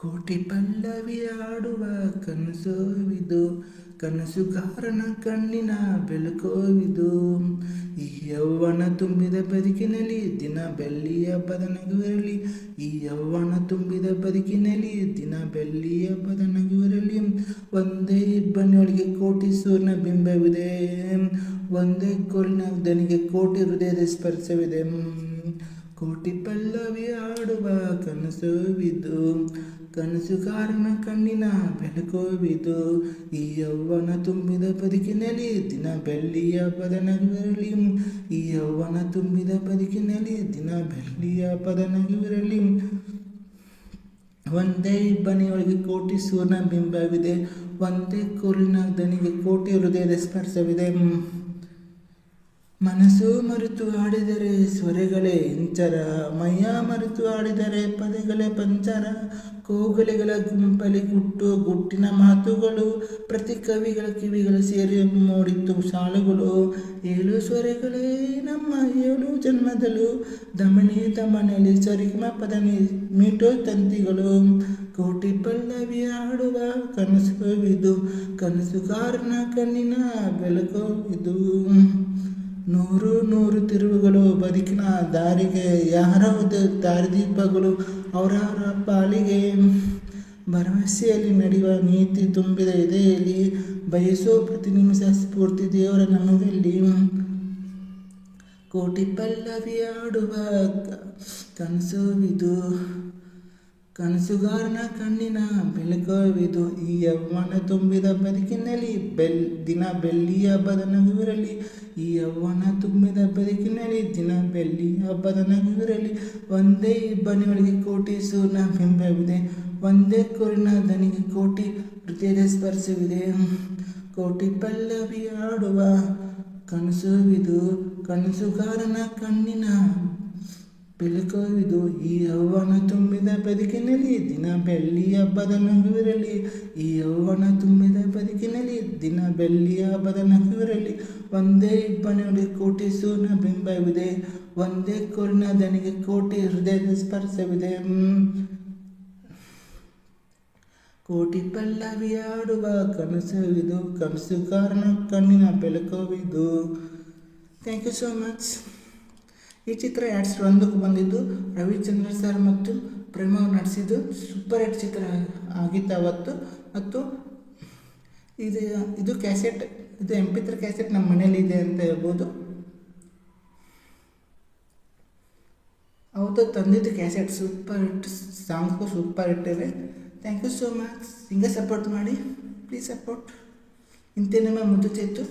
ಕೋಟಿ ಪಲ್ಲವಿ ಆಡುವ ಕನಸೋವಿದು ಕಾರಣ ಕಣ್ಣಿನ ಬೆಳಕೋವಿದು ಈ ಯೌವನ ತುಂಬಿದ ಬದುಕಿನಲ್ಲಿ ದಿನ ಬೆಳ್ಳಿಯ ಬದನಗುವರಲಿ ನಗುವಿರಲಿ ಈ ಯೌವನ ತುಂಬಿದ ಬದುಕಿನಲ್ಲಿ ದಿನ ಬೆಳ್ಳಿಯ ಬದನಗುವರಲಿ ನಗುವಿರಲಿ ಒಂದೇ ಇಬ್ಬನಿಯೊಳಗೆ ಕೋಟಿ ಸೂರ್ಯನ ಬಿಂಬವಿದೆ, ಒಂದೇ ಕೋಲಿನ ದನಿಗೆ ಕೋಟಿ ಹೃದಯದ ಸ್ಪರ್ಶವಿದೆ. ಕೋಟಿ ಪಲ್ಲವಿ ಆಡುವ ಕನಸುವಿದು ಕನಸುಗಾರನ ಕಣ್ಣಿನ ಬೆಳಕೋವಿದು ಈ ಯೌವನ ತುಂಬಿದ ಬದುಕಿನಲ್ಲಿ ದಿನ ಬೆಳ್ಳಿಯ ಹಬ್ಬದ ನಗುವಿರಲಿ ಈ ಯೌವನ ತುಂಬಿದ ಬದುಕಿನಲ್ಲಿ ದಿನ ಬೆಳ್ಳಿಯ ಹಬ್ಬದ ನಗುವಿರಲಿ ಒಂದೇ ಇಬ್ಬನಿಯೊಳಗೆ ಕೋಟಿ ಸೂರ್ಯನ ಬಿಂಬವಿದೆ, ಒಂದೇ ಕೋಲಿನ ದನಿಗೆ ಕೋಟಿ ಹೃದಯದ ಸ್ಪರ್ಶವಿದೆ. ಮನಸ್ಸು ಮರೆತು ಆಡಿದರೆ ಸ್ವರೆಗಳೇ ಇಂಚರ ಮಯ್ಯ ಮರೆತು ಆಡಿದರೆ ಪದಗಳೇ ಪಂಚರ. ಕೋಗಲೆಗಳ ಗುಂಪಲಿ ಗುಟ್ಟು ಗುಟ್ಟಿನ ಮಾತುಗಳು, ಪ್ರತಿ ಕವಿಗಳ ಕಿವಿಗಳು ಸೇರಿ ಮೂಡಿತ್ತು ಸಾಲುಗಳು ಏಳು ಸ್ವರೆಗಳೇ ನಮ್ಮ ಏಳು ಜನ್ಮದಲು ದಮನಿ ದಮನೆಯಲ್ಲಿ ಸರಿಗಮ ಪದ ಮೀಟೋ ತಂತಿಗಳು. ಕೋಟಿ ಪಲ್ಲವಿ ಆಡುವ ಇದು ಕನಸುಗಾರನ ಕಣ್ಣಿನ ಬೆಳಕು ನೂರು ನೂರು ತಿರುವುಗಳು ಬದುಕಿನ ದಾರಿಗೆ, ಯಾರ ದಾರಿದೀಪಗಳು ಅವರವರ ಪಾಲಿಗೆ. ಭರವಸೆಯಲ್ಲಿ ನಡೆಯುವ ನೀತಿ ತುಂಬಿದ ಎದೆಯಲ್ಲಿ ಬಯಸೋ ಪ್ರತಿ ನಿಮಿಷ ಸ್ಫೂರ್ತಿ ದೇವರ ನಮಗಲ್ಲಿ. ಕೋಟಿ ಪಲ್ಲವಿಯಾಡುವ ಕನಸುವಿದು ಕನಸುಗಾರನ ಕಣ್ಣಿನ ಬೆಳಕವಿದು ಈ ಯೌವನ ತುಂಬಿದ ಬದುಕಿನಲ್ಲಿ ಬೆಲ್, ದಿನ ಬೆಳ್ಳಿಯ ಹಬ್ಬದ ನಗುವಿರಲಿ ಈ ಯೌವನ ತುಂಬಿದ ಬದುಕಿನಲ್ಲಿ ದಿನ ಬೆಳ್ಳಿ ಹಬ್ಬದ ನಗುವಿರಲಿ ಒಂದೇ ಇಬ್ಬನಿಗಳಿಗೆ ಕೋಟಿ ಸೂರ್ಯನ ಬಿಂಬವಿದೆ ಒಂದೇ ಕೋರಿನ ದನಿಗೆ ಕೋಟಿ ಹೃದಯದ ಸ್ಪರ್ಶವಿದೆ. ಕೋಟಿ ಪಲ್ಲವಿ ಆಡುವ ಕನಸುವಿದು ಕನಸುಗಾರನ ಕಣ್ಣಿನ ಬೆಳಕವಿದು ಈ ಯೌವನ ತುಂಬಿದ ಬದುಕಿನಲ್ಲಿ ದಿನ ಬೆಳ್ಳಿ ಹಬ್ಬದ ನಗುವಿರಲಿ. ಈ ಯೌವನ ತುಂಬಿದ ಬದುಕಿನಲ್ಲಿ ದಿನ ಬೆಳ್ಳಿಯ ಹಬ್ಬದ ನಗುವಿರಲಿ. ಒಂದೇ ಇಬ್ಬನಿಗೆ ಕೋಟಿ ಸೂರ್ಯ ಬಿಂಬವಿದೆ. ಒಂದೇ ಕೊರ್ಣ ದನಿಗೆ ಕೋಟಿ ಹೃದಯದ ಸ್ಪರ್ಶವಿದೆ. ಕೋಟಿ ಪಲ್ಲವಿ ಆಡುವ ಕನಸು ಕಾರಣ ಕಣ್ಣಿನ ಬೆಳಕವಿದು ಥ್ಯಾಂಕ್ ಯು ಸೋ ಮಚ್ ಈ ಚಿತ್ರ ಎರಡು ಸಾವಿರದ ಒಂದಕ್ಕೆ ಬಂದಿದ್ದು ರವಿಚಂದ್ರ ಸರ್ ಮತ್ತು ಪ್ರೇಮ ನಟಿಸಿದ್ದು ಸೂಪರ್ ಹಿಟ್ ಚಿತ್ರ ಆಗಿತ್ತು ಅವತ್ತು. ಮತ್ತು ಇದು ಇದು ಕ್ಯಾಸೆಟ್ ಇದು ಎಂ ಪಿ ತ್ರೀ ಕ್ಯಾಸೆಟ್ ನಮ್ಮ ಮನೇಲಿ ಇದೆ ಅಂತ ಹೇಳ್ಬೋದು. ಅವತ್ತು ತಂದಿದ್ದು ಕ್ಯಾಸೆಟ್ ಸೂಪರ್ ಹಿಟ್ ಸಾಂಗ್ಸ್ಗು ಸೂಪರ್ ಹಿಟ್ ಇದೆ. ಥ್ಯಾಂಕ್ ಯು ಸೋ ಮಚ್ ಹಿಂಗೆ ಸಪೋರ್ಟ್ ಮಾಡಿ ಪ್ಲೀಸ್ ಸಪೋರ್ಟ್ ಇಂತೆ ಮುದ್ದು ಚೇತು.